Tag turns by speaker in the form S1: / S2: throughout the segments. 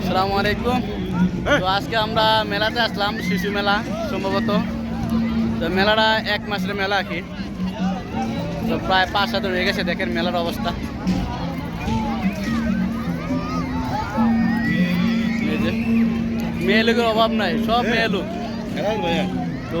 S1: আসসালামু আলাইকুম তো আজকে আমরা মেলাতে আসলাম শিশু মেলা সম্ভবত। তো মেলাটা এক মাসের মেলা আর কি। তো প্রায় পাঁচ সাত হয়ে গেছে দেখেন মেলার অবস্থা। মেয়ে লোকের অভাব নাই সব মেয়ে লোক। তো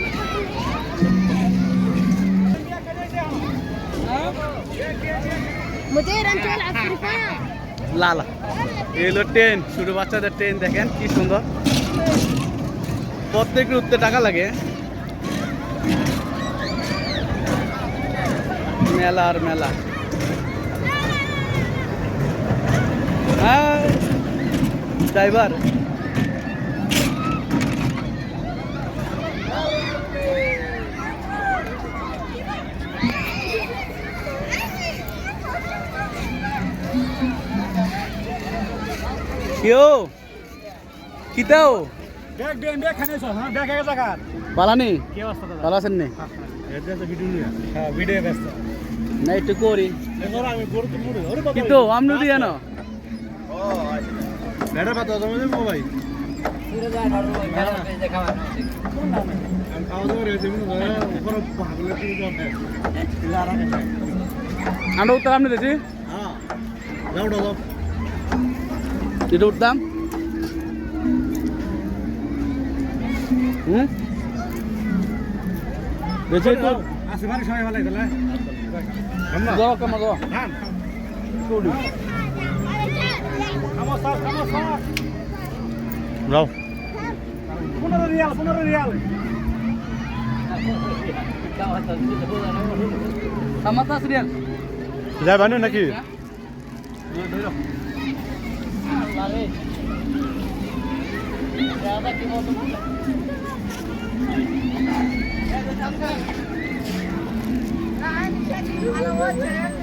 S1: লালা এই হলো ট্রেন ছোট বাচ্চাদের ট্রেন দেখেন কি সুন্দর। প্রত্যেক উঠতে টাকা লাগে। মেলা আর মেলা। হ্যাঁ ড্রাইভার কেউ কিতাও?
S2: হ্যাঁ
S1: পালানি
S2: কি অবস্থা দাদা?
S1: ভালো আছেন নি?
S2: এটা তো ভিডিও নিয়া হ্যাঁ ভিডিও ব্যস্ত।
S1: না একটু করি।
S2: এবার আমি গরু তো মুড়ে ওরে বাবা
S1: কিন্তু আমনু দিয়ে না। আমরা উঠতাম আপনি দেখছি
S2: হ্যাঁ। যাও যাও
S1: এটা উঠতাম হুম? দেখছি তো।
S2: আসে মানে সময় ভালো আমরা
S1: যাও কামা যাও
S2: হ্যাঁ খামো স্যার খামো স্যার
S1: যাও
S2: পনেরো রিয়াল। পনেরো রিয়াল
S1: কামাতা সিরিয়াল
S2: যাই বানু নাকি?
S3: على وجهك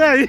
S3: هاي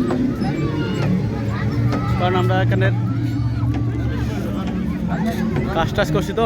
S1: কারণ আমরা এখানে কাজ টাজ করছি তো।